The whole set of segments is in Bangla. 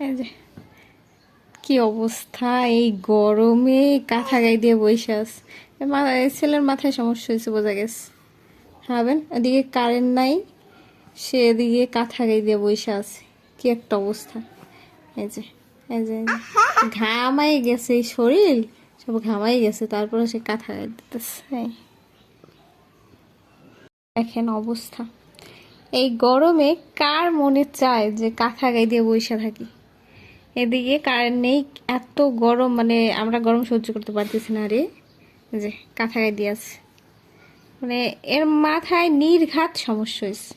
যে, কি অবস্থা? এই গরমে কাঁথা গায়ে দিয়ে বসে আস ছেলের মাথায় সমস্যা হয়েছে, বোঝা গেছে। ভাবেন, এদিকে কারেন্ট নাই, সে এদিকে কাঁথা গায়ে দিয়ে বসে আছে। কি একটা অবস্থা। এই যে এই যে ঘামাই গেছে এই শরীর, সব ঘামাই গেছে তারপরে সে কাঁথা গায়ে দিতেছে। দেখেন অবস্থা। এই গরমে কার মনে চায় যে কাঁথা গায়ে দিয়ে বসে থাকি? এদিকে কারেন্ট নেই এত গরম মানে আমরা গরম সহ্য করতে পারতেছি না রে। যে কাঁথা গায়ে দিয়ে আছে। মানে এর মাথায় নির্ঘাত সমস্যা হয়েছে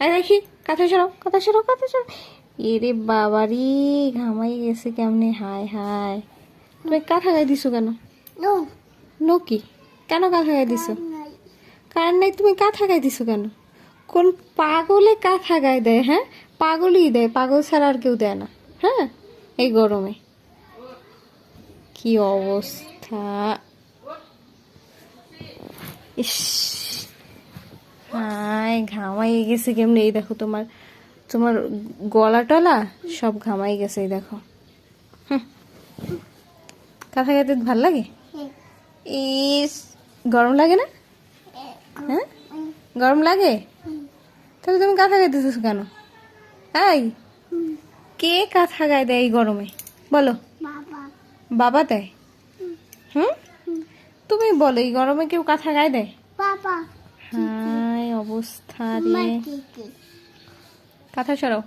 আরে দেখি কাঁথা সরাও কথা সরাও কথা সরাও। এরে বাবারি ঘামাই গেছে কেমনে? হায় হায়। তুমি কাঁথা গায়ে দিছো কেন? নো। কি? কেন কাঁথা গায়ে দিছো. কারণ নাই তুমি কাঁথা গায়ে দিছো কেন? কোন পাগলে কাঁথা গায়ে দেয় হ্যাঁ? পাগলই দেয় পাগল ছাড়া আর কেউ দেয় না। হ্যাঁ এই গরমে। কি অবস্থা? ইস হায় ঘামাই গেছে কেমনে? এই দেখো তোমার তোমার গলা টলা সব ঘামাই গেছে এই দেখো। কাঁথা গাইতে ভালো লাগে? ইস গরম লাগে না? হ্যাঁ? গরম লাগে? তাহলে তুমি কাঁথা গাইতেছিস কেন? এই কে কাঁথা গায়ে দেয় এই গরমে? বলো। বাবা। দেয়? হুম। তুমি বলো এই গরমে কেউ কাঁথা গায়ে দেয়. হায় অবস্থা রে। কাঁথা সরাও।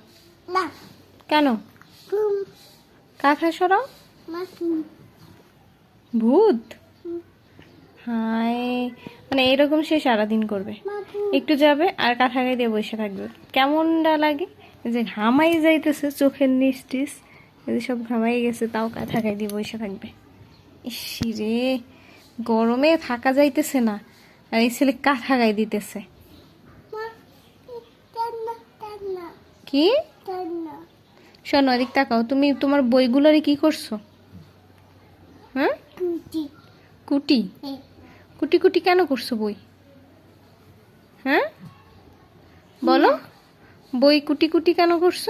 কেন? কাঁথা সরাও। ভূত? হায় মানে এরকম সে সারাদিন করবে। একটু যাবে আর কাঁথা গায়ে দিয়ে বসে থাকবে। কেমনটা লাগে? যে ঘামাই যাইতেছে, চোখের নিচ টিস এই সব ঘামাই গেছে, তাও কাঁথা গায়ে দিয়ে বসে থাকবে। ইসি রে, গরমে থাকা যাইতেছে না, আর এই ছেলে কাঁথা গায়ে দিতেছে. কি? শোনো, এদিক তাকাও। তুমি তোমার বইগুলোরে কি করছ? হ্যাঁ কুটি. কুটি কুটি কেন করছ বই? হ্যাঁ বলো। বই কুটি কুটি কেন করছ?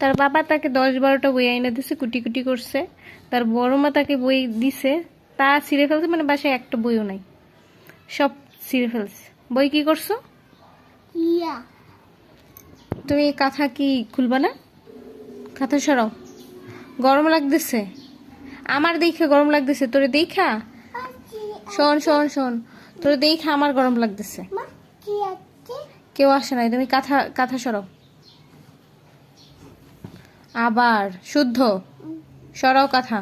তার বাবা তাকে দশ বারোটা বই আইনা দিছে কুটি কুটি করছে। তার বড় মা তাকে বই দিছে তা ছিঁড়ে ফেলছে মানে বাসায় একটা বইও নাই। সব ছিঁড়ে ফেলছে। বই কি করছ. তুমি কাঁথা কি খুলবা না? কাঁথা সরাও। গরম লাগতেছে। আমার দেখে গরম লাগতেছে তোরে দেখা? শোন শোন শোন। তোরে দেখা আমার গরম লাগতেছে. কেউ আসে নাই। তুমি কাঁথা কাঁথা সরাও। আবার শুদ্ধ। সরাও কাঁথা।